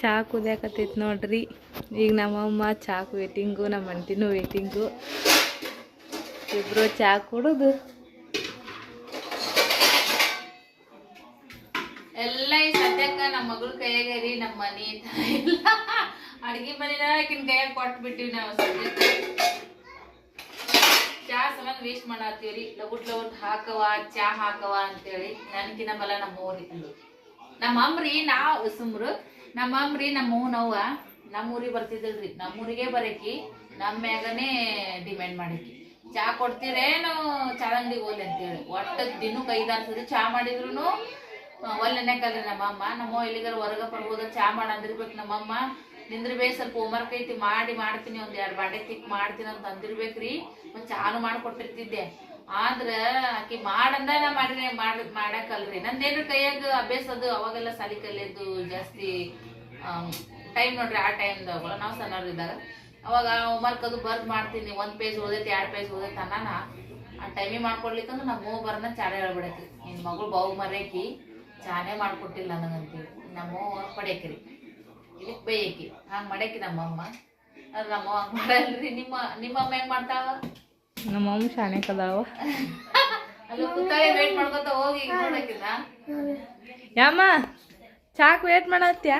ಚಾ ಕುದಿಯಾಕತ್ತೈತಿ ನೋಡ್ರಿ. ಈಗ ನಮ್ಮಮ್ಮ ಚಾಕ್ ವೇಟಿಂಗು ನಮ್ಮ ಅಂಟಿನೂ ವೇಟಿಂಗು ಇಬ್ಬರು ಚಹಾ ಕುಡಿದು. ಎಲ್ಲ ಈ ಸದ್ಯಕ್ಕ ನಮ್ಮ ಮಗಳ ಕೈಯಾಗ ರೀ, ನಮ್ಮ ಮನೆ ಇಲ್ಲ ಅಡ್ಗೆ ಮನಿನ ಆಕಿನ ಕೈಯಾಗ ಕೊಟ್ಟು ಬಿಟ್ಟಿವಿ ನಾವು ಸದ್ಯಕ್ಕೆ. ಚಾ ಸಲಂದ ವೇಸ್ಟ್ ಮಾಡತ್ತೀವ್ರಿ ಲಗುಟ್ ಲಗುಟ್ ಹಾಕವ ಚಾ ಹಾಕವ ಅಂತೇಳಿ. ನನ್ಕಿನ ಬಲ ನಮ್ಮ ಊರಿ ನಮ್ಮ ಅಮ್ರಿ ನಾವು ಸುಮ್ರು ನಮ್ಮ ಅಮ್ರಿ, ನಮ್ಮ ಅವ್ವ ನಮ್ಮ ಊರಿಗೆ ಬರ್ತಿದ್ದಲ್ರಿ. ನಮ್ಮ ಊರಿಗೆ ಬರಕಿ, ನಮ್ಮ ಮ್ಯಾಗನೇ ಡಿಮ್ಯಾಂಡ್ ಮಾಡಕಿ ಚಾ ಕೊಡ್ತೀರೇನು ಚಾ ಅಂಗಡಿಗೆ ಹೋಗ್ಲಿ ಅಂತೇಳಿ. ಒಟ್ಟ ದಿನಕ್ಕೆ ಐದಾರು ಸರಿ ಚಾ ಮಾಡಿದ್ರು ಒಲ್ಲೆನೆಕಲ್ರಿ ನಮ್ಮಮ್ಮ ನಮ್ಮ ಎಲ್ಲಿಗಾರ ಹೊರಗೆ ಬರ್ಬೋದ, ಚಾ ಮಾಡಿ ಅಂದಿರ್ಬೇಕು ನಮ್ಮಮ್ಮ ನಿಂದ್ರಬೇ ಸ್ವಲ್ಪ ಹೋಮ್ವರ್ಕ್ ಐತಿ, ಮಾಡಿ ಮಾಡ್ತೀನಿ, ಒಂದು ಎರಡು ಬಾಂಡೆ ತಿಕ್ ಮಾಡ್ತೀನಿ ಅಂತ ಅಂದಿರ್ಬೇಕ್ರಿ. ಮತ್ತು ಚಾನು ಮಾಡಿಕೊಟ್ಟಿರ್ತಿದ್ದೆ ಆದ್ರೆ ಆಕಿ ಮಾಡಂದ ನಾ ಮಾಡಿ ಮಾಡ್ ಮಾಡಕಲ್ರಿ. ನಂದೇನು ಕೈಯಾಗ ಅಭ್ಯಾಸ ಅದು, ಅವಾಗೆಲ್ಲ ಸಾಲಿ ಕಲಿಯೋದು ಜಾಸ್ತಿ ಟೈಮ್ ನೋಡ್ರಿ ಆ ಟೈಮ್ದಾಗ ನಾವು ಸಣ್ಣವ್ರಿದ್ದಾಗ ಅವಾಗ ಹೋಮ್ವರ್ಕ್ ಅದು ಬರ್ದ್ ಮಾಡ್ತೀನಿ ಒಂದು ಪೇಜ್ ಓದೈತಿ ಎರಡು ಪೇಜ್ ಓದೈತಿ ಅನ್ನಾನ ಆ ಟೈಮಿಗೆ ಮಾಡ್ಕೊಡ್ಲಿಕ್ಕಂದ್ರೆ ನಮ್ಮ ಮೂವ್ ಬರ್ನ ಚಾನೆ ಹೇಳ್ಬಿಡಕ್ರಿ ನಿನ್ನ ಮಗಳು ಬಾವು ಮರ್ಯಾಕಿ ಚಾನೆ ಮಾಡ್ಕೊಟ್ಟಿಲ್ಲ ನನಗಂತೇಳಿ. ನಮ್ಮ ಪಡ್ಯಾಕ್ರಿ ಇಲ್ಲಿ ಬೈಯಕಿ. ಹಂಗೆ ಮಾಡ್ಯಾಕಿ ನಮ್ಮಮ್ಮ ಅದು ನಮ್ಮ ಹಂಗೆ ಮಾಡಲ್ರಿ. ನಿಮ್ಮ ನಿಮ್ಮಮ್ಮ ಹೆಂಗ್ ಮಾಡ್ತಾವ ನಮ್ಮಮ್ಮ ಶಾನೆ ಕದಾವ. ಅಲ್ಲಿ ವೇಟ್ ಮಾಡ್ಕೊತ ಹೋಗಿ ನೋಡಕ್ಕಿಲ್ಲ ಯಮ್ಮ ಚಾಕ್ ವೇಟ್ ಮಾಡತ್ತ್ಯಾ?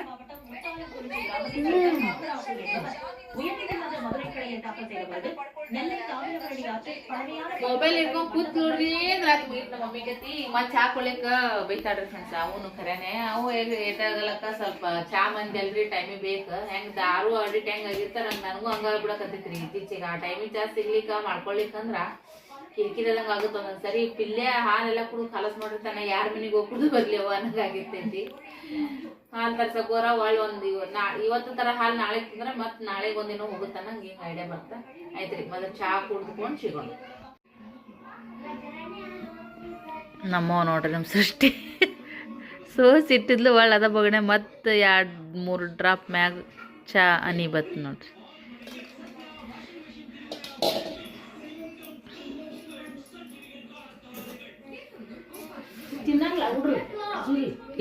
ಮೊಬೈಲ್ ಇಟ್ಕೊಂಡ್ ಕೂತ್ ನೋಡ್ರಿ ಅಂದ್ರ ಮುಗಿತ್ ನಮ್ಮ ಮಮ್ಮಿ ಗತಿ. ಮತ್ ಚಾ ಕೊಡ್ಲಿಕ್ಕ ಬೈತಾಡ್ರಿ ಫ್ರೆಂಡ್ಸ್ ಅವನು ಖರೇನೆ. ಅವು ಏಟಾಗಲಕ್ಕ ಸ್ವಲ್ಪ ಚಾ ಮಂದಿ ಅಲ್ರಿ ಟೈಮಿಗೆ ಬೇಕ. ಹೆಂಗ್ ದಾರು ಅಡಿಟ್ ಹೆಂಗ್ ಆಗಿರ್ತಾರ ಹಂಗ ನನಗೂ ಹಂಗ ಬಿಡಕತ್ತೈತ್ರಿ ಇತ್ತೀಚೆಗೆ ಆ ಟೈಮಿಗೆ ಚಾ ಸಿಗ್ಲಿಕ್ಕ, ಮಾಡ್ಕೊಳ್ಲಿಕ್ಕಂದ್ರ ಕಿರಿಕಿರಿದಂಗ ಆಗುತ್ತೆ ಒಂದೊಂದ್ಸರಿ ಪಿಲ್ಲೆ, ಹಾಲೆಲ್ಲ ಕುಡಿದು ಕಲಸ್ ಮಾಡಿರ್ತಾನೆ. ಯಾರ ಮನಿಗೆ ಹೋಗಿ ಕುಡಿದು ಬರ್ಲಿವ ಅನ್ನಂಗ ಆಗಿರ್ತೈತಿ. ಹಾಲು ತರ್ಸಕೋರ ಒಳ್ಳೆ ಒಂದ್ ಇವತ್ತು ತರ ಹಾಲು ನಾಳೆ ತಿಂದ್ರೆ ಮತ್ ನಾಳೆ ಒಂದಿನ ಹೋಗುತ್ತಾನ ಹಂಗೆ ಹಿಂಗೆ ಐಡಿಯಾ ಬರ್ತಾ ಐತ್ರಿ ಮೊದಲು ಚಹಾ ಕುಡ್ದುಕೊಂಡು ಸಿಗೋಣ. ನಮ್ಮವ ನೋಡ್ರಿ ನಮ್ಮ ಸೃಷ್ಟಿ. ಸೊ ಸಿಟ್ಟಿದ್ಲು ಒಳ್ಳೆ ಅದ ಬಗಣೆ ಮತ್ತೆ ಎರಡು ಮೂರು ಡ್ರಾಪ್ ಮ್ಯಾಗ ಚಾ ಅನಿ ಬತ್ ನೋಡ್ರಿ.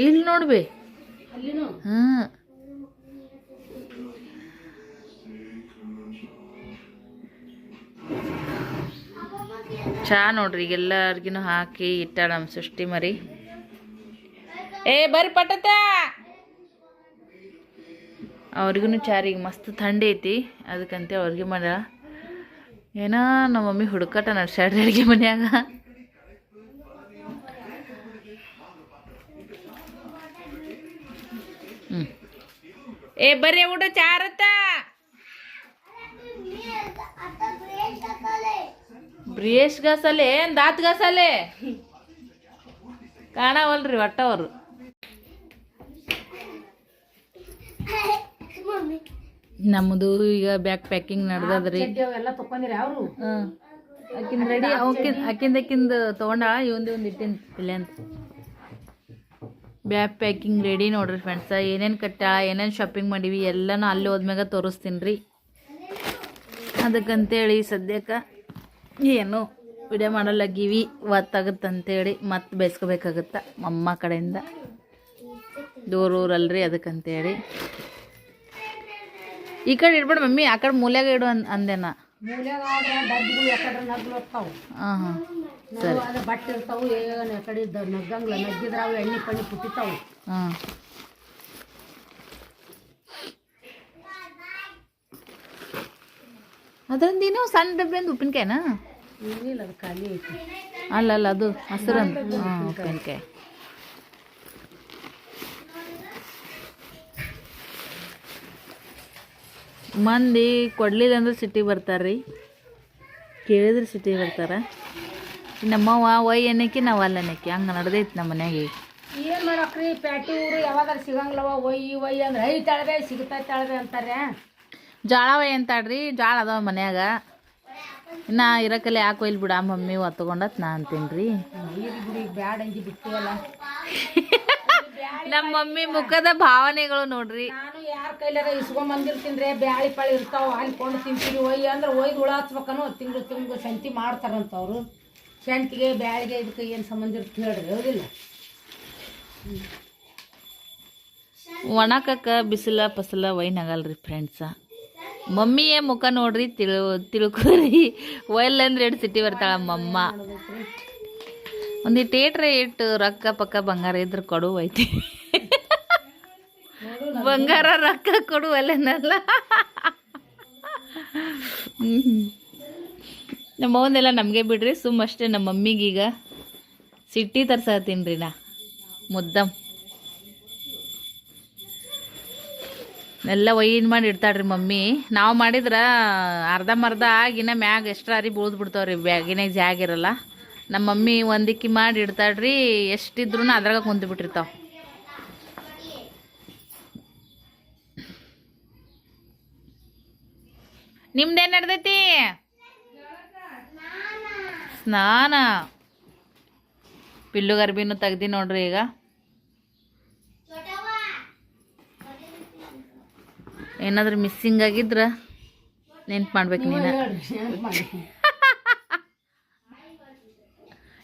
ಇಲ್ಲಿ ನೋಡ್ಬಿ. ಚಾ ನೋಡ್ರಿ ಈಗ ಎಲ್ಲರಿಗೂ ಹಾಕಿ ಇಟ್ಟಾಳ ನಮ್ಮ ಸೃಷ್ಟಿ ಮರಿ. ಏ, ಬರ್ರಿ ಪಟತ. ಅವ್ರಿಗೂ ಚಾರಿ ಈಗ ಮಸ್ತ್ ಥಂಡಿ ಐತಿ, ಅದಕ್ಕಂತೆ ಅವ್ರಿಗೆ ಮಾಡ ಏನೋ ನಮ್ಮ ಮಮ್ಮಿ ಹುಡುಕಾಟ ನಡ್ಸಾಡ್ರಿ ಅಡುಗೆ ಮನ್ಯಾಗ. ಏ ಬರ್ರಿ ಊಟ ಚಾರತ್ತ ಬ್ರಿಯೇಶ್ ಗಸಲೆ ಏನ್ ದಾತ್ ಗಸಲೆ? ಕಾಣವಲ್ರಿ ಒಟ್ಟವರು ನಮ್ಮದು ಈಗ ಬ್ಯಾಗ್ ಪ್ಯಾಕಿಂಗ್ ನಡ್ದದ್ರಿ. ಅಕ್ಕಿಂದ ಅಕ್ಕಿಂದ ರೆಡಿ ಅವಕಿಂದ ಆಕಿಂದ ಆಕಿಂದ ತೊಗೊಂಡಾಳ ಇವಂದು ಒಂದು ಇಟ್ಟಿನ ಅಂತ ಬ್ಯಾಗ್ ಪ್ಯಾಕಿಂಗ್ ರೆಡಿ ನೋಡ್ರಿ ಫ್ರೆಂಡ್ಸ ಏನೇನು ಕಟ್ಟ, ಏನೇನು ಶಾಪಿಂಗ್ ಮಾಡೀವಿ, ಎಲ್ಲನೂ ಅಲ್ಲಿ ಹೋದ್ಮ್ಯಾಗ ತೋರಿಸ್ತೀನಿ ರೀ ಅದಕ್ಕಂತೇಳಿ ಸದ್ಯಕ್ಕೆ ಏನು ವಿಡಿಯೋ ಮಾಡಲಾಗೀವಿ. ಒತ್ತಾಗುತ್ತಂತೇಳಿ ಮತ್ತೆ ಬೇಯಿಸ್ಕೋಬೇಕಾಗತ್ತೆ ಅಮ್ಮ ಕಡೆಯಿಂದ. ದೂರ ಊರಲ್ರಿ ಅದಕ್ಕಂತೇಳಿ. ಈ ಕಡೆ ಇಡ್ಬೇಡ ಮಮ್ಮಿ, ಆ ಕಡೆ ಮೂಲೆಗೆ ಇಡು ಅಂದೆನ. ಮೂಲ್ಯಾಗ ಆದ್ರ ಡಬ್ಬಿಗಳು ಯಾಕಂದ್ರೆ ನಗ್ಲು ಹೋಗ್ತಾವು ಹಾಂ ಹಾಂ ನಾವು ಅದು ಬಟ್ಟೆ ಇರ್ತಾವು ಏನು ಯಾಕಡೆ ಇದ್ದ ನಗ್ಗಂಗಿಲ್ಲ ನಗ್ಗಿದ್ರೆ ಅವು ಎಣ್ಣೆ ಪಣ್ಣಿ ಪುಟ್ಟಿತಾವು ಹಾಂ. ಅದೊಂದಿನೋ ಸಣ್ಣ ಡಬ್ಬಿಂದ ಉಪ್ಪಿನಕಾಯಿನಾ? ಏನಿಲ್ಲ ಅದು ಖಾಲಿ ಐತಿ. ಅಲ್ಲ ಅಲ್ಲ ಅದು ಹಸಿರು ಹಾಂ ಉಪ್ಪಿನಕಾಯಿ. ಮಂದಿ ಕೊಡ್ಲಿಲ್ಲ ಅಂದ್ರೆ ಸಿಟಿಗೆ ರೀ ಕೇಳಿದ್ರೆ ಸಿಟಿಗೆ ಬರ್ತಾರ. ನಮ್ಮವ್ವ ಒಯ್ ಅನ್ನಕ್ಕೆ ನಾವು ಅಲ್ಲಿ ಅನ್ನಕ್ಕೆ ಹಂಗೆ ನಡೆದೈತಿ ನಮ್ಮ ಮನ್ಯಾಗ ಈಗ. ಏನ್ ಮಾಡಕ್ರಿ? ಪ್ಯಾಟಿ ಊರು ಯಾವಾಗಾರ ಸಿಗಂಗಿಲ್ಲವ ಒಯ್ ಒಯ್ ಅಂದ್ರೆ ಐ ತಾಳ್ಬೆ ಸಿಗ್ತಾ ತಾಳ್ಬೆ ಅಂತಾರೆ. ಜಾಳ ಒಯ್ ಅಂತಾಳ್ರಿ. ಜಾಳ ಅದಾವ ಮನ್ಯಾಗ. ಇನ್ನ ಇರಕಲ್ಲಿ ಯಾಕೆ ಒಯ್ಲಿ ಬಿಡ ಮಮ್ಮಿ ಒತ್ತಕೊಂಡತ್ ನಾ ಅಂತೀನಿ ರೀ ಬ್ಯಾಡ ಅಂಜಿ ಬಿಟ್ಟಿವಲ್ಲ. ನಮ್ಮ ಮಮ್ಮಿ ಮುಖದ ಭಾವನೆಗಳು ನೋಡ್ರಿ. ನಾನು ಯಾರ ಕೈಲಾರ ಇಸ್ಕೊಂಡ್ ಬಂದಿರ್ತೀನಿ ಬ್ಯಾಳಿ ಪಾಳಿ ಇರ್ತಾವ ಹಾಕೊಂಡು ಕೊಂಡು ತಿಂತೀವಿ ಒಯ್ ಅಂದ್ರೆ ಒಯ್ದು ಹುಳ ಹಚ್ಬೇಕನು ತಿಂಗಳು ತಿಂಗಳು ಸಂತಿ ಮಾಡ್ತಾರಂತ ಅವರು ಸಂತಿಗೆ ಬ್ಯಾಳಿಗೆ ಇದಕ್ಕೆ ಏನು ಸಂಬಂಧ ಇರುತ್ತೆ ಹೇಳ್ರಿ ಹೌದಿಲ್ಲ? ಒಣಕಕ್ಕ ಬಿಸಿಲ ಪಸಲ ವೈನ್ ಆಗಲ್ರಿ ಫ್ರೆಂಡ್ಸ ಮಮ್ಮಿಯೇ ಮುಖ ನೋಡ್ರಿ ತಿಳು ತಿಳ್ಕೊರಿ. ಒಯ್ಲ್ ಅಂದ್ರೆ ಎರಡು ಸಿಟಿ ಬರ್ತಾಳ ಮಮ್ಮ ಒಂದು ಟೇಟ್ರ ಇಟ್ಟು ರೊಕ್ಕ ಪಕ್ಕ ಬಂಗಾರ ಇದ್ರೆ ಕೊಡು ಐತಿ. ಬಂಗಾರ ರೊಕ್ಕ ಕೊಡು ಅಲ್ಲೇನಲ್ಲ. ನಮ್ಮ ನಮಗೆ ಬಿಡ್ರಿ ಸುಮ್ಮ ಅಷ್ಟೇ ನಮ್ಮ ಮಮ್ಮಿಗೀಗ ಸಿಟ್ಟಿ ತರ್ಸತ್ತೀನಿ ರೀ ನಾ ಮುದ್ದಮ್ ಎಲ್ಲ ಒಯ್ಯಿನ ಮಾಡಿ ಇಡ್ತಾಳ್ರಿ ಮಮ್ಮಿ. ನಾವು ಮಾಡಿದ್ರೆ ಅರ್ಧಂಬರ್ಧ ಆಗಿನ ಮ್ಯಾಗ ಎಷ್ಟ್ರ ಅರಿ ಬೀಳ್ದು ಬಿಡ್ತಾವ್ರಿ, ಬ್ಯಾಗಿನಾಗ ಜಾಗ ಇರಲ್ಲ. ನಮ್ಮ ಮಮ್ಮಿ ಒಂದಿಕ್ಕಿ ಮಾಡಿ ಇಡ್ತಾಳ್ರಿ ಎಷ್ಟಿದ್ರು ಅದ್ರಾಗ ಕುಂತು ಬಿಟ್ಟಿರ್ತಾವ ನಿಮ್ದೇನ್ ನಡ್ದೈತಿ? ಸ್ನಾನ. ಪಿಲ್ಲು ಗರ್ಭಿನ ತೆಗ್ದಿ ನೋಡ್ರಿ ಈಗ. ಏನಾದ್ರೂ ಮಿಸ್ಸಿಂಗ್ ಆಗಿದ್ರ ನೆನ್ಪು ಮಾಡ್ಬೇಕು ನೀನು.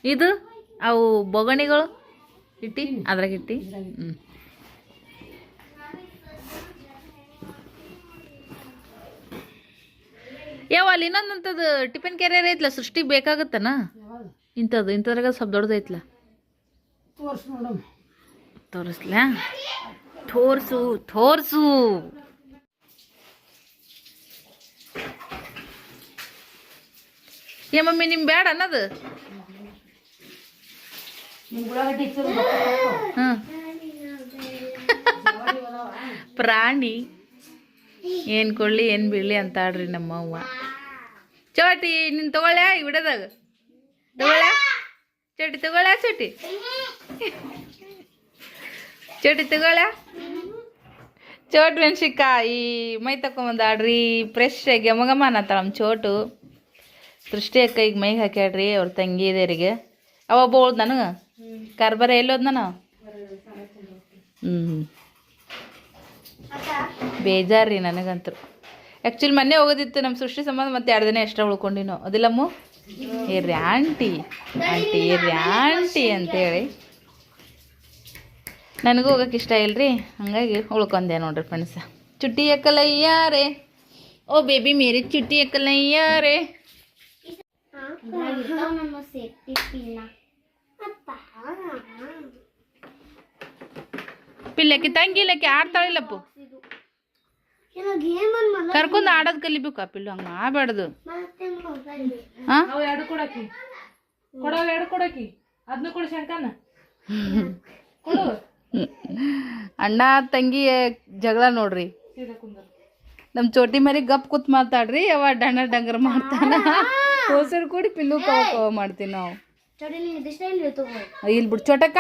ಇದು ಅವು ಬೊಗಣಿಗಳು ಇಟ್ಟಿ ಅದ್ರಾಗ ಇಟ್ಟಿ. ಹ್ಞೂ ಯಾವ ಅಲ್ಲಿ ಇನ್ನೊಂದಂಥದ್ದು ಟಿಫಿನ್ ಕ್ಯಾರಿಯರ್ ಐತ್ಲ ಸೃಷ್ಟಿಗೆ ಬೇಕಾಗತ್ತನ? ಇಂಥದ್ದು ಇಂಥದ್ರಾಗ ಸ್ವಲ್ಪ ದೊಡ್ಡದೈತ್ಲ ತೋರ್ಸು ತೋರಿಸ್ಲಾ? ತೋರ್ಸು ಥೋರ್ಸು ಏ ಮಮ್ಮಿ ನಿಮ್ ಬೇಡ ಅನ್ನೋದು ನಿಮ್ ಉಳ್ಳಾಗಡ್ಡಿ ಇತ್ತು ಹ್ಮ್ ಪ್ರಾಣಿ. ಏನ್ ಕೊಳ್ಳಿ ಏನ್ ಬೀಳಿ ಅಂತ ಆಡ್ರಿ ನಮ್ಮವ್ವ. ಚೋಟಿ ನಿನ್ ತಗೊಳ್ಳ ಈ ತಗೊಳ ತಗೊಳ್ಳ ಚೋಟಿ ತಗೊಳ್ಳ ಚೋಟಿ? ಚೋಟಿ ತಗೊಳ್ಳ ಚೋಟ್ ಮೆಣಸಿಕಾಯಿ ಮೈ ತಕೊಂಬಂದ ಆಡ್ರಿ. ಫ್ರೆಶ್ ಆಗಿ ಗಮಗಮ ಅನ್ನತ್ತಾಳ ನಮ್ಮ ಚೋಟು. ಸೃಷ್ಟಿ ಅಕ್ಕ ಈಗ ಮೈಗೆ ಹಾಕ್ಯಾಡ್ರಿ ಅವ್ರ ತಂಗಿದೇರಿಗೆ ಅವ ಬೋಳ್ದು ನನಗೆ. ಕಾರ್ಬಾರ ಎಲ್ಲೋದ್ ನಾನು ಹ್ಞೂ ಬೇಜಾರ್ರಿ ನನಗಂತೂ. ಆ್ಯಕ್ಚುಲಿ ಮೊನ್ನೆ ಹೋಗೋದಿತ್ತು ನಮ್ಮ ಸೃಷ್ಟಿ ಸಂಬಂಧ, ಮತ್ತೆ ಎರಡು ದಿನ ಎಕ್ಸ್ಟ್ರಾ ಉಳ್ಕೊಂಡಿನೋ. ಅದಿಲ್ಲಮ್ಮು? ಏರ್ರಿ ಆಂಟಿ. ಆಂಟಿ ಏರ್ರಿ ಆಂಟಿ ಅಂತೇಳಿ. ನನಗೂ ಹೋಗಕ್ಕೆ ಇಷ್ಟ ಇಲ್ರಿ, ಹಂಗಾಗಿ ಉಳ್ಕೊಂಡೆ ನೋಡ್ರಿ ಫ್ರೆಂಡ್ಸ ಚುಟ್ಟಿ ಎಕ್ಕಲಯ್ಯಾರೇ. ಓ ಬೇಬಿ ಮೇರಿ ಚುಟ್ಟಿ ಎಕ್ಕಲಯ್ಯಾರೆ. ಪಿಲ್ಲಕ್ಕೆ ತಂಗಿಲಕ್ಕೆ ಆಡ್ತಾಳಿಲ್ಲಪ್ಪು ಕರ್ಕೊಂಡು ಆಡೋದು ಕಲಿಬೇಕು ಆ ಪಿಲ್ಲು? ಹಂಗೆ ಮಾಡಬಾರ್ದು. ಎರಡು ಕೊಡಕಿ ಕೊಡವ್ ಎರಡು ಕೊಡಕಿ ಅದನ್ನ ಕೊಡು ಶಂಕನ ಕೊಡು. ಅಣ್ಣ ತಂಗಿ ಜಗಳ ನೋಡ್ರಿ. ನಮ್ಮ ಚೋಟಿ ಮರಿ ಗಪ್ ಕೂತ್ ಮಾತಾಡ್ರಿ ಯಾವ ಡಣ್ಣ ಡಂಗರ್ ಮಾಡ್ತಾನ. ಹೋಸರ್ ಕೂಡಿ ಪಿಲ್ಲು ಕವ ಕವ ಮಾಡ್ತೀವಿ ನಾವು. ಇಲ್ಲಿ ಬಿಡು ಚೋಟಕ್ಕ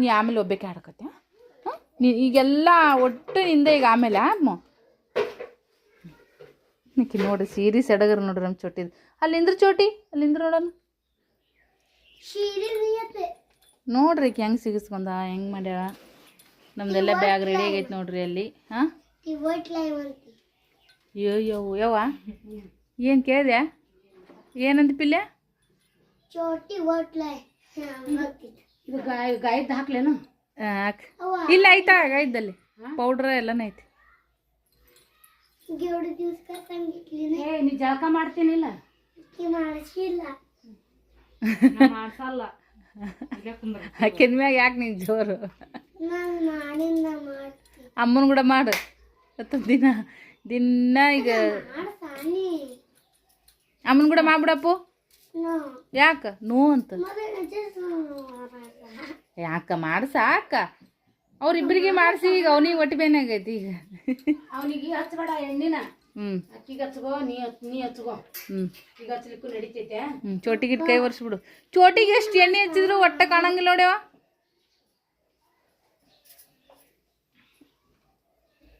ನೀ ಆಮೇಲೆ ಒಬ್ಬಕ್ಕೆ ಆಡಕತ್ತೆ ಹಾಂ ನೀ ಈಗೆಲ್ಲ ಒಟ್ಟು ನಿಂದ ಈಗ ಆಮೇಲೆ ಅಮ್ಮ ನಿಕ್ಕಿ ನೋಡ್ರಿ ಸೀರಿ ಸಡಗರ್ ನೋಡ್ರಿ ನಮ್ಮ ಚೋಟಿದು ಅಲ್ಲಿಂದ್ರ ಚೋಟಿ ಅಲ್ಲಿಂದ್ರ ನೋಡೋಣ. ನೋಡ್ರಿ ಹೆಂಗ್ ಹೆಂಗೆ ಹೆಂಗ್ ಮಾಡ್ಯಾಳ. ನಮ್ದೆಲ್ಲ ಬ್ಯಾಗ್ ರೆಡಿ ಆಗೈತೆ ನೋಡ್ರಿ ಅಲ್ಲಿ. ಹಾಂ ಅಯ್ಯೋ ಯೋ ಯವ್ವ. ಏನು ಕೇಳಿದೆ? ಏನಂತ ಪಿಲ್ಯ? ಇದು ಗಾಯ ಗಾಯದ ಹಾಕ್ಲೇನು? ಹಾಕ್. ಇಲ್ಲ ಐತಾ ಗಾಯ್ದಲ್ಲಿ. ಪೌಡ್ರ್ ಎಲ್ಲನೂ ಐತಿ. ಏ ನೀ ಜಳಕ ಮಾಡ್ತೀನಿಲ್ಲ? ಮಾಡಿಸಿಲ್ಲ. ಮಾಡ್ಸಲ್ಲ. ಇಲ್ಲೇ ಕುಂದ್ರ ಹಾಕಿದ ಮ್ಯಾಗ ಯಾಕೆ ನೀನು ಜೋರು? ಅಮ್ಮನ ಕೂಡ ಮಾಡು. ಹತ್ತು ದಿನ ದಿನ ಈಗ ಅಮ್ಮನ ಕೂಡ ಮಾಡ್ಬಿಡಪ್ಪು. ಯಾಕ? ನೋ ಅಂತ. ಯಾಕ ಮಾಡ್ಸ? ಅಕ್ಕ ಅವ್ರಿಬ್ರಿಗೆ ಮಾಡಿಸಿ ಈಗ ಅವನಿಗೆ ಒಟ್ಟು ಬೇನಾಗೈತಿ ಈಗ. ಅವನಿಗೆ ಹಚ್ಬೇಡ ಎಣ್ಣಿನ. ಅಕ್ಕಿಗೆ ಹಚ್ಕೋ ನೀ ನೀ ಹಚ್ಕೋ. ಈಗ ಹಚ್ಲಿಕ್ಕೂ ನಡಿತೈತೆ. ಚೋಟಿಗೆ ಕೈ ಒರೆಸ್ಬಿಡು ಚೋಟಿಗೆ ಎಷ್ಟು ಎಣ್ಣೆ ಹಚ್ಚಿದ್ರು ಒಟ್ಟ ಕಾಣಂಗಿಲ್ಲ ನೋಡ್ಯವ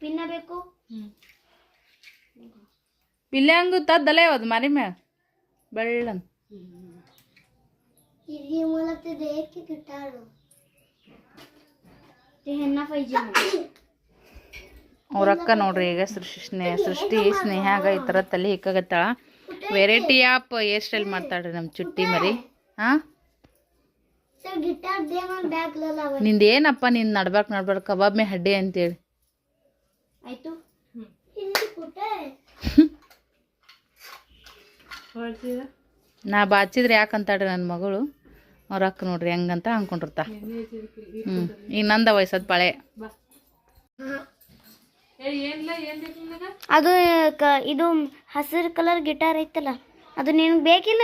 ಪಿನ್ನಬೇಕು ಪಿಲ್ಯಾಂಗು ತದ್ದಲೇ ಅದು ಮರಿ ಮ್ಯಾಗ? ಬೆಳ್ಳಂದು ఇది ಮೂಲತೆ ದೇಹಕ್ಕೆ ಗಿಟಾರು ಹೆಣ್ಣ ಪೈಜಿ ಅವ್ರ ಅಕ್ಕ ನೋಡ್ರಿ ಈಗ ಸೃಷ್ಟಿ ಸ್ನೇಹ ಸೃಷ್ಟಿ ಸ್ನೇಹಾಗ ಈ ಥರ ತಲೆ ಹಿಕ್ಕಾಗತ್ತಾಳ ವೆರೈಟಿ ಆಫ್ ಹೇರ್ ಸ್ಟೈಲ್ ಮಾಡ್ತಾಳ್ರಿ ನಮ್ಮ ಚುಟ್ಟಿ ಮರಿ ಹಾಂ सर गिटार दे मन ಬ್ಯಾಗ್ ಲಲ್ಲ ನಿಂದೇನಪ್ಪ ನಿನ್ ನಡ್ಬಾರ್ಕ್ ನಡ್ಬಾರ್ಕ್ ಕಬಾಬ್ ಮೇ ಹಡ್ಡಿ ಅಂತೇಳಿ ಆಯ್ತು ಇಲ್ಲಿ ಕುಟೆ ನಾ ಬಾಚಿದ್ರೆ ಯಾಕಂತಾಡ್ರಿ ನನ್ನ ಮಗಳು? ಅವ್ರ ಅಕ್ಕ ನೋಡ್ರಿ ಹೆಂಗಂತ ಅನ್ಕೊಂಡಿರ್ತಾ. ಹ್ಞೂ ಈಗ ನಂದ ವಯಸ್ಸದ ಪಳೆ. ಅದು ಕ- ಇದು ಹಸಿರು ಕಲರ್ ಗಿಟಾರ್ ಐತಲ್ಲ ಅದು ನಿನಗೆ ಬೇಕಿಲ್ಲ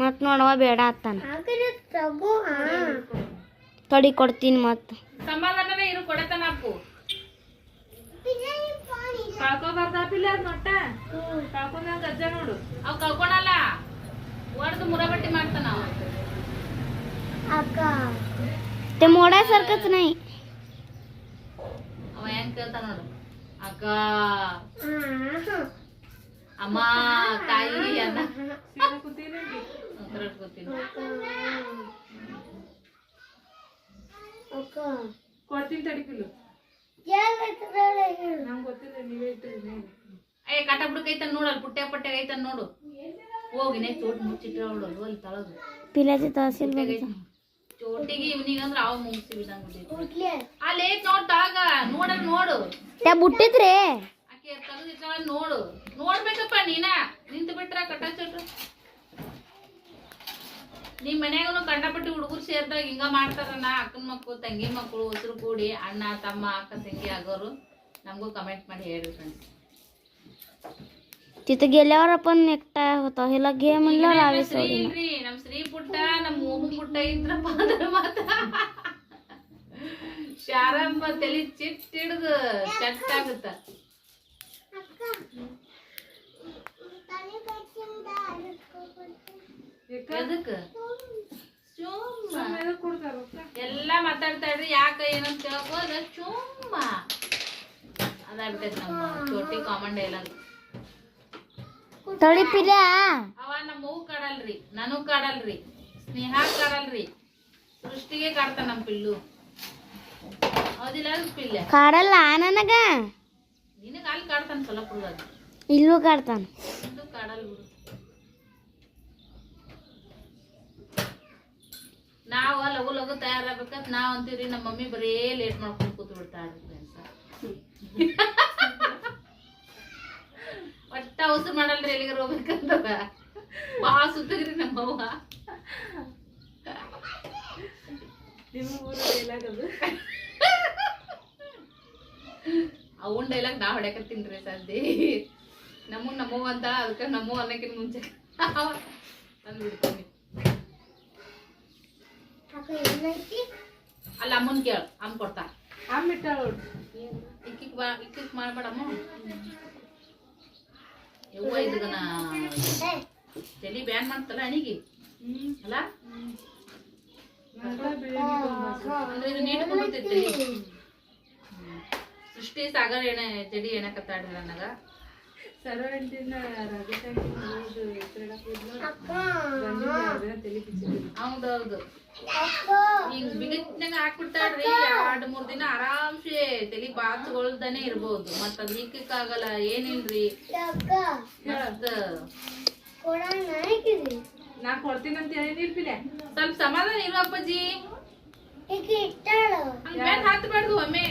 ಮತ್ ನೋಡವ ಬೇಡ ಅತ್ತಾನ. ತಡಿ ಕೊಡ್ತೀನಿ ಮತ್. ಸಮಾಧಾನವೇ ಇರು ಕೊಡತನ ಅಪ್ಪು ಕಳ್ಕೊಬಾರ್ದಾಪಿಲ್ಲ ಅದ್ ಮಟ್ಟ. ಕಳ್ಕೊಂಡ್ ಅಜ್ಜ ನೋಡು. ಅವ್ ಕಳ್ಕೊಳಲ್ಲ. ಒಡ್ದು ಮುರಬಟ್ಟಿ ಮಾಡ್ತಾನ ಅವ ते मोडासारखंच नाही ಅವ ಹೆಂಗ್ ಕೇಳ್ತಾನ ನೋಡು ಅಕ್ಕ ಅಮ್ಮ ತಾಯಿ ಅನ್ನ ಕರೆಕ್ಟ್ ಗೊತ್ತಿಲ್ಲ ಏ ಕಟ ಬುಡಕ್ ಐತನ್ ನೋಡಲ್ ಪುಟ್ಟೆ ಪಟ್ಟೆ ಐತನ್ ನೋಡು ಹೋಗಿನೇ ಚೋಟ್ ಮುಚ್ಚಿಟ್ರೆ ಅವಳು ಅಲ್ಲಿ ತಳದು. ಪಿಲಾಜಿ ತಹಸೀಲ್ ಚೋಟಿಗೆ ಇವನಿಗೆ ಅಂದ್ರೆ ಅವ ಮುಗಿಸಿ ಬಿಡಂಗಿಲ್ಲ ಅಲ್ಲೇ ಚೋಟ್ ತಳಗ ನೋಡ ನೋಡು. ಟಾ ಬುಟ್ಟಿದ್ರೆ ಆಕೆ ನೋಡು. ನೋಡ್ಬೇಕಪ್ಪ ನೀನ. ನಿಂತು ಬಿಟ್ರ ಕಟ್ಟ ಚೋಟ್ರು ನಿಮ್ಮ ಮನ್ಯಾಗನು ಕಂಡಪಟ್ಟಿ ಹುಡುಗರು ಸೇರಿದಾಗ ಹಿಂಗ ಮಾಡ್ತಾರಣ್ಣ ಅಕ್ಕನ ಮಕ್ಕಳು ತಂಗಿ ಮಕ್ಕಳು ಉಸಿರು ಕೂಡಿ ಅಣ್ಣ ತಮ್ಮ ಅಕ್ಕ ತಂಗಿ ಆಗೋರು. ನಮಗೂ ಕಮೆಂಟ್ ಮಾಡಿ ಹೇಳಿ ಫ್ರೆಂಡ್ಸ್ तिथं गेल्यावर आपण एकटा होतो ह्याला घे म्हणलं रावे ಶ್ರೀ ಇಲ್ರಿ ನಮ್ ಶ್ರೀ ಪುಟ್ಟ ನಮ್ ಓಮು ಪುಟ್ಟ ಇದ್ರಪ್ಪ ಅಂದ್ರ ಮಾತ ಶಾರಂಬ ತಲಿ ಚಿಟ್ ಹಿಡ್ದು ಚಟ್ ಆಗುತ್ತ ಎದಕ್ಕ ಸುಮ್ಮ ಎಲ್ಲಾ ಮಾತಾಡ್ತಾಳ್ರಿ ಯಾಕ ಏನಂತ ಕೇಳ್ಬೋದ ಸುಮ್ಮ ಅದಾಗ್ಬಿಟ್ಟೈತಿ ನಮ್ಮ ಚೋಟಿ ಕಾಮನ್ ಡೈಲಾಗ್ ತೊಳಿಪಿಲ್ಲ ಅವ ನಮ್ಮ ಹೂ ಕಾಡಲ್ರಿ ನನೂ ಕಾಡಲ್ರಿ ಸ್ನೇಹ ಕಾಡಲ್ರಿ. ಸೃಷ್ಟಿಗೆ ಕಾಡ್ತಾನ ನಮ್ಮ ಪಿಲ್ಲು. ಪಿಳ್ಳೆ ಕಾಡಲ್ಲ ನನಗ? ನಿನಗೆ ಅಲ್ಲಿ ಕಾಡ್ತಾನ ಸೊಲಪುರದಾಗ ಇಲ್ಲೂ ಕಾಡ್ತಾನ. ಇಲ್ಲೂ ಕಾಡಲ್ ಬಿಡು. ನಾವು ಲಘು ಲಘು ತಯಾರಾಗ್ಬೇಕಂತ ನಾವ್ ಅಂತೀವ್ರಿ ನಮ್ಮ ಮಮ್ಮಿ ಬರೇ ಲೇಟ್ ಮಾಡ್ಕೊಂಡು ಕೂತ್ ಬಿಡ್ತಾಳ್ರಿ ಅಂತ ಒಟ್ಟ ಅವಸರ ಮಾಡಲ್ರಿ ಎಲ್ಲಿಗಾರ ಹೋಗ್ಬೇಕಂದ್ರ ಬಾ ಸುತ್ತಗ್ರಿ ನಮ್ಮವ್ವ. ಅವನ್ ಡೈಲಾಗ್ ನಾ ಹೊಡ್ಯಾಕತ್ತೀನ್ರಿ ಸದ್ದಿ ನಮ್ಮ ನಮ್ಮವ್ವ ಅಂತ ಅದಕ್ಕೆ ನಮ್ಮವ್ವ ಅನ್ನಕ್ಕಿಂತ ಮುಂಚೆ ಅಂದ್ಬಿಡ್ತೀನಿ ಅಲ್ಲ ಅಮ್ಮನ್ ಕೇಳ ಅಮ್ಮ ಕೊಡ್ತಾ ಇಕ್ಕಿಕ್ ಬಾ ಇಕ್ಕಿಕ್ ಮಾಡ್ಬೇಡಮ್ಮ. ಯವ್ವ ಇದನ್ನ ತಲಿ ಬ್ಯಾನ್ ಮಾಡ್ತಲ್ಲ ಅಣಿಗಿ? ಅಲ್ಲ? ಅಂದ್ರೆ. ಸೃಷ್ಟಿ ಸಾಗರ್ ಏನ ಜಡಿ ಏನಕತ್ತಾಡ್ರಿ ನನಗ ಹೌದೌದು. ಬಿಗತ್ನಾಗ ಹಾಕ್ಬಿಡ್ತಾಳ್ರಿ ಎರಡ್ ಮೂರ್ ದಿನ ಆರಾಮ್ಸೆ ತಲಿ ಬಾತ್ಗೊಳ್ದಾನೆ ಇರ್ಬೋದು. ಮತ್ತ ಅದ್ ಹಿಕ್ಕಕ್ಕಾಗಲ್ಲ ಏನಿಲ್ರಿ? ಮತ್ತ ನಾ ಕೊಡ್ತೀನಂತ ಹೇಳಿರ್ಪಿಲೆ ಸ್ವಲ್ಪ ಸಮಾಧಾನ ಇರು ಅಪ್ಪಾಜಿ. ಹಂಗ್ ಹತ್ಬಾರ್ದು ಒಮ್ಮೆ.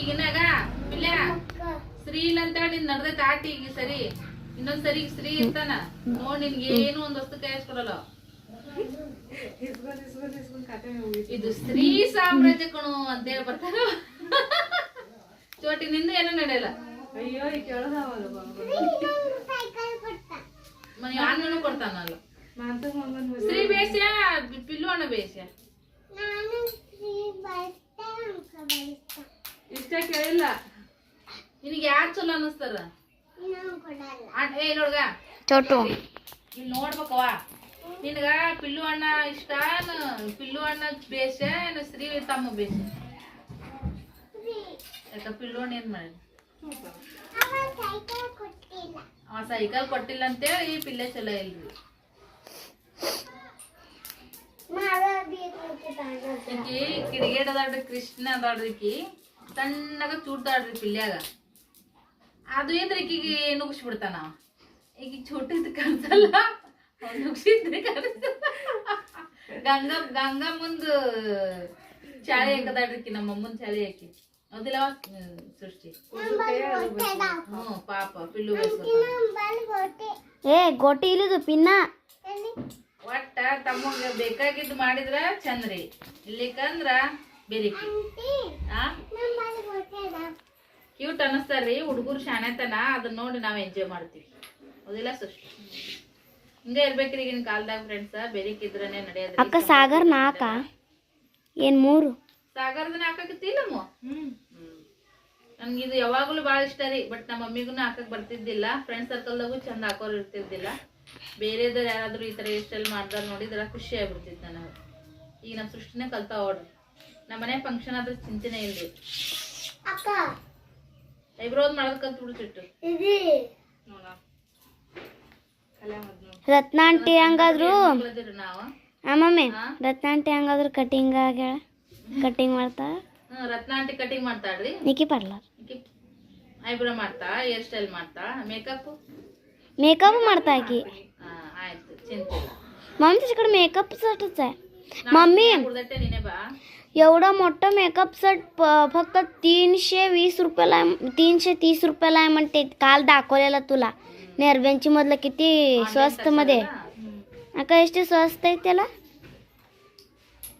ಈಗಿನಾಗ ಪಿಲ್ಯ ಶ್ರೀ ಇಲ್ಲ ಅಂತ ಹೇಳಿ ನಡ್ದೈತೆ ಆಟಿ ಈಗ ಸರಿ. ಇನ್ನೊಂದ್ ಸರಿ ಶ್ರೀ ಇರ್ತಾನ. ನೋಡ್ ನಿನ್ಗೆ ಏನು ಒಂದ್ ವಸ್ತು ಖಾತೆ ಹೋಗಿ ಇದು ಸ್ತ್ರೀ ಸಾಮ್ರಾಜ್ಯ ಕಣು ಅಂತ ಹೇಳಿ ಬರ್ತಾರ. ಚೋಟಿ ನಿಂದು ಏನೂ ನಡೆಯಲ್ಲ. ಅಯ್ಯೋ ಈ ಕೇಳದವಲ್ಲ ಮನೆ ಅಣ್ಣನು ಕೊಡ್ತಾನಲ್ಲ. ಸ್ತ್ರೀ ಬೇಸ್ಯ ಪಿಲ್ಲು ಅಣ್ಣ ಬೇಷ ಇಷ್ಟ ಕೇಳಿಲ್ಲ. ನಿನಗೆ ಯಾರು ಚಲೋ ಅನ್ನಿಸ್ತಾರ? ಏ ನೋಡ್ಗ. ಚೋಟು. ಇಲ್ಲಿ ನೋಡ್ಬೇಕವ ನಿನಗ ಪಿಲ್ಲು ಅಣ್ಣ ಇಷ್ಟ ಪಿಲ್ಲು ಅಣ್ಣ ಬೇಷ ಏನು ಶ್ರೀ ತಮ್ಮ ಬೇಷ? ಯಾಕ ಪಿಲ್ಲು ಅಣ್ಣ ಏನ್ ಮಾಡಿ ಅವ ಸೈಕಲ್ ಕೊಟ್ಟಿಲ್ಲ ಅಂತೇಳಿ ಈ ಪಿಲ್ಲೆ ಚಲೋ ಇಲ್ರಿ. ಕಿಡಿಗೇಟ್ ಅದಾಡ್ರಿ ಕೃಷ್ಣ ಅದಾಳ್ರಿ ಈಕಿ ಸಣ್ಣಗ ಚೂಡ್ತಾಳ್ರಿ ಪಿಲ್ಯಾಗ ಅದು ಇದ್ರೆ ಈಕಿಗೆ ನುಗ್ಸ್ಬಿಡ್ತಾನ. ಈಗ ಚೂಟಿದ್ ಕನ್ಸಲ್ಲ ನುಗ್ಸಿದ್ರೆ ಕನ್ಸಲ್ಲ ಗಂಗಾ ಗಂಗಾ ಮುಂದ ಚಾಳಿ ಹಾಕದಾಡ್ರಿಕಿ ನಮ್ಮ ಅಮ್ಮನ್ ಚಾಳಿ ಹಾಕಿ. ಹೌದಿಲ್ಲ ಹ್ಮ್, ಸೃಷ್ಟಿ? ಹ್ಞೂ ಪಾಪ ಪಿಲ್ಲು. ಏ ಗೋಟಿ ಇಲ್ಲದು ಪಿನ್ನ? ಒಟ್ಟ ತಮ್ಮಗ ಬೇಕಾಗಿದ್ದು ಮಾಡಿದ್ರ ಚಂದ್ರಿ. ಇಲ್ಲಿಕಂದ್ರ ಬೆರಿಕಿ ಆ? ಕ್ಯೂಟ್ ಅನಸ್ತಾರ್ರಿ ಹುಡುಗರು ಶಾಣೆತನ ಅದನ್ನ ನೋಡಿ ನಾವ್ ಎಂಜಾಯ್ ಮಾಡ್ತೀವಿ. ಹೌದಿಲ್ಲ ಸೃಷ್ಟಿ ಹಿಂಗ ಇರ್ಬೇಕ್ರಿ ಈಗಿನ ಕಾಲದಾಗ ಫ್ರೆಂಡ್ಸ್ ಬೆರಿಕಿದ್ರನೆ ನಡೆಯೋದ್ರಿ ಅಕ್ಕ ಸಾಗರ್ ನಾಕ ಏನ್ ಮೂರು? ಸಾಗರದ ನಾಕಿಲ್ಲ ಹ್ಮ್. ನನ್ಗೆ ಇದು ಯಾವಾಗಲೂ ಭಾಳ ಇಷ್ಟ ರೀ ಬಟ್ ನಮ್ಮ ಮಮ್ಮಿಗೂ ಹಾಕಕ್ ಬರ್ತಿದ್ದಿಲ್ಲ. ಫ್ರೆಂಡ್ ಸರ್ಕಲ್ದಾಗೂ ಚಂದ ಹಾಕೋರು ಇರ್ತಿದ್ದಿಲ್ಲ. ಬೇರೆದವ್ರು ಯಾರಾದ್ರೂ ಈ ತರ ಸ್ಟೈಲ್ ಮಾಡ್ದಾರ ನೋಡಿದ್ರ ಖುಷಿ ಆಗ್ಬಿಡ್ತಿತ್ತು ನಾವು ಈಗ ನಮ್ಮ ಸೃಷ್ಟಿನೇ ಕಲ್ತಾ ಓಡ್ರಿ ನಮ್ಮ ಮನೆ ಫಂಕ್ಷನ್ ಆದ್ರೆ ಚಿಂತೆನೆ ಇಲ್ರಿ ಐಬ್ರೋದ್ ಮಾಡೋದ್ ಕಲ್ತು ಬಿಡ್ತಿಟ್ಟು ರತ್ನಾಂಟಿ ಹಂಗಾದ್ರು ನಾವು ಆ ಮಮ್ಮಿ ರತ್ನಾಂಟಿ ಹಂಗಾದ್ರು ಕಟಿಂಗ್ ಆಗ್ಯಾಳ ಕಟಿಂಗ್ ಮಾಡ್ತಾ ಹ್ಮ್ ರತ್ನ ಆಂಟಿ ಕಟಿಂಗ್ ಮಾಡ್ತಾಳ್ರಿ ನಿಕ್ಕಿ ಪಾರ್ಲರ್ ಐಬ್ರೋ ಮಾಡ್ತಾ ಹೇರ್ ಸ್ಟೈಲ್ ಮಾಡ್ತಾ ಮೇಕಪ್ ಮೇಕಪ್ ಮಾಡ್ತಾ ಆಕಿ ಆಯ್ತು ಚಿಂತೆ ಇಲ್ಲ मम्मी तुझ्याकडे मेकअप सेटच आहे मम्मी कुर्दटे नेने बा एवढा मोठा मेकअप सेट फक्त तीनशे वीस रुपयाला आहे तीनशे तीस रुपयाला आहे म्हणते काल दाखवलेला तुला नेरब्यांची मधलं किती स्वस्त मध्ये अका ಎಷ್ಟು स्वस्त आहे त्याला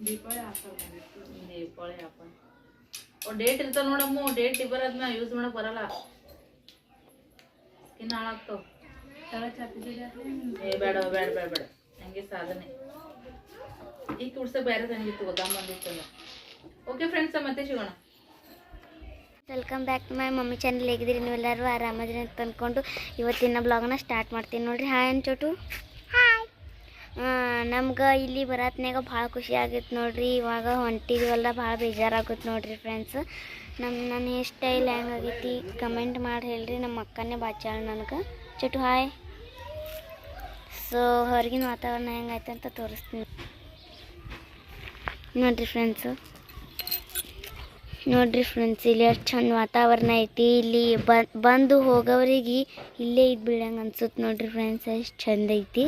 ದೀಪಾವಳಿ ಆಫರ್ ಬಂದಿತ್ತು ದೀಪಾವಳಿ ಆಫರ್ ಓ ಡೇಟ್ ಇರ್ತಾವ ನೋಡಮ್ಮ ಡೇಟ್ ಬರೋದ್ನ ಯೂಸ್ ಮಾಡಕ್ ಬರಲ್ಲ ಸ್ಕಿನ್ ಹಾಳಾಗ್ತಾವ ಏ ಬೇಡ ಬೇಡ ಬೇಡ ಬೇಡ ಹಂಗೆ ಸಾಧನೆ ಈಗ ಕುಡ್ಸ ಬೇರೆ ತಂದಿತ್ತು ಬಂದಿತ್ತಲ್ಲ ಓಕೆ ಫ್ರೆಂಡ್ಸ್ ಮತ್ತೆ ಸಿಗೋಣ. Welcome back to my mummy channel ಹೇಗಿದ್ದೀರಿ? ನೀವೆಲ್ಲರೂ ಆರಾಮದಿರಿ ಅಂತ ಅಂದ್ಕೊಂಡು ಇವತ್ತಿನ ಬ್ಲಾಗ್ನ ಸ್ಟಾರ್ಟ್ ಮಾಡ್ತೀನಿ. ನೋಡಿರಿ ಹಾಯ್ ಅನ್ಚೋಟು ನಮ್ಗೆ ಇಲ್ಲಿ ಬರತ್ನಾಗ ಭಾಳ ಖುಷಿ ಆಗೈತೆ ನೋಡ್ರಿ. ಇವಾಗ ಹೊಂಟಿದ್ವಲ್ಲ ಭಾಳ ಬೇಜಾರಾಗುತ್ತೆ ನೋಡ್ರಿ ಫ್ರೆಂಡ್ಸ್ ನಮ್ಮ ನನ್ನ ಹೇರ್ ಸ್ಟೈಲ್ ಹೆಂಗಾಗೈತಿ ಕಮೆಂಟ್ ಮಾಡಿ ಹೇಳ್ರಿ ನಮ್ಮ ಅಕ್ಕನೇ ಬಾಚಾಳ ನನಗೆ. ಚಟು ಹಾಯ್ ಸೊ ಹೊರಗಿನ ವಾತಾವರಣ ಹೆಂಗಾಯ್ತು ಅಂತ ತೋರಿಸ್ತೀನಿ. ನೋಡ್ರಿ ಫ್ರೆಂಡ್ಸು ನೋಡ್ರಿ ಫ್ರೆಂಡ್ಸ್ ಇಲ್ಲಿ ಎಷ್ಟು ಚಂದ ವಾತಾವರಣ ಐತಿ. ಇಲ್ಲಿ ಬಂದು ಹೋಗೋರಿಗೆ ಇಲ್ಲೇ ಇದ್ದು ಬಿಡಂಗೆ ಅನ್ಸುತ್ತೆ ನೋಡ್ರಿ ಫ್ರೆಂಡ್ಸ್ ಎಷ್ಟು ಚಂದ ಐತಿ.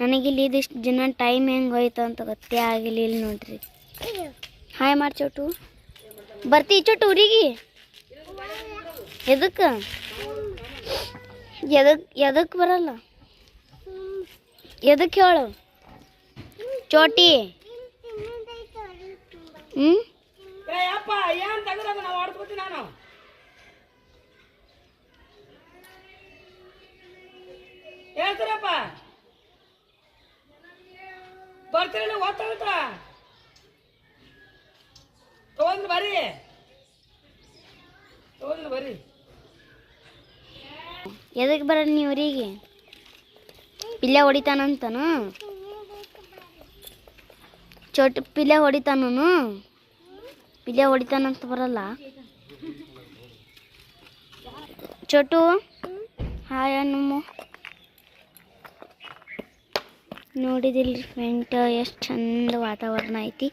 ನನಗಿಲ್ಲಿ ಇದಿಷ್ಟು ಜನ ಟೈಮ್ ಹೆಂಗೆ ಹೋಯ್ತು ಅಂತ ಗೊತ್ತೇ ಆಗಿಲ್ಲ ನೋಡ್ರಿ. ಹಾಯ್ ಮಾಡಿ ಚೋಟು ಬರ್ತಿ ಚೋಟು ಊರಿಗೆ? ಎದಕ್ಕೆ ಎದಕ್ ಎದಕ್ಕೆ ಬರಲ್ಲ? ಎದಕ್ಕೆ ಹೇಳು? ಚೋಟಿ. ಹ್ಞೂ ಹೇಳ್ತೀರಪ್ಪ? ಬರ್ತೀರಲ್ಲ ಓದ್ತಾಗತ್ತ ತಗೊಂಡ್ರಿ ಬರ್ರಿ ಬರ್ರಿ ಎದಕ್ಕೆ ಬರಲ್ಲ ನೀವು ಊರಿಗೆ ಇಲ್ಲೇ ಹೊಡಿತಾನಂತನು? ಚೋಟ್ ಪಿಲೆ ಹೊಡಿತಾನು ಪಿಲೆ ಹೊಡಿತಾನಂತ ಬರಲ್ಲ. ಚೋಟು, ಹಾಯ ನಮ್ಮ ನೋಡಿದಿಲ್ರಿ ಫ್ರೆಂಟ್ ಎಷ್ಟು ಚಂದ ವಾತಾವರಣ ಐತಿ.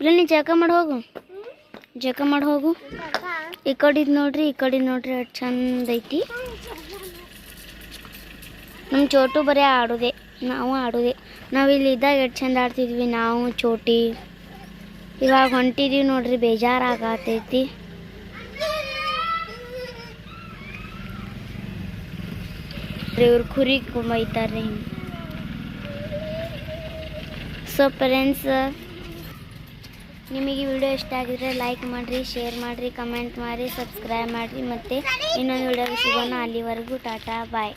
ಇಲ್ಲ ನೀ ಜಳಕ ಮಾಡಿ ಹೋಗು. ಜಳಕ ಮಾಡಿ ಹೋಗು. ಈ ಕಡಿದ್ ನೋಡ್ರಿ, ಈ ಕಡೆ ನೋಡ್ರಿ ಎಷ್ಟು ಚಂದ ಐತಿ. ನಮ್ಮ ಚೋಟು ಬರೀ ಆಡೋದೆ. ನಾವು ಆಡೋದೆ. ನಾವು ಇಲ್ಲಿ ಇದ್ದಾಗ ಎಷ್ಟು ಚಂದ ಆಡ್ತಿದ್ವಿ. ನಾವು ಚೋಟಿ. ಇವಾಗ ಹೊಂಟಿದೀವಿ ನೋಡ್ರಿ, ಬೇಜಾರಾಗತೈತಿ. ಇವ್ರು ಕುರಿ ಬೈತಾರ್ರಿ ಸೊ ಫ್ರೆಂಡ್ಸ್ ನಿಮಗೆ ವಿಡಿಯೋ ಇಷ್ಟ ಆಗಿದ್ರೆ ಲೈಕ್ ಮಾಡಿರಿ ಶೇರ್ ಮಾಡಿರಿ ಕಮೆಂಟ್ ಮಾಡಿರಿ ಸಬ್ಸ್ಕ್ರೈಬ್ ಮಾಡಿರಿ, ಮತ್ತು ಇನ್ನೊಂದು ವಿಡಿಯೋ ಸಿಗೋಣ ಅಲ್ಲಿವರೆಗೂ. ಟಾಟಾ ಬಾಯ್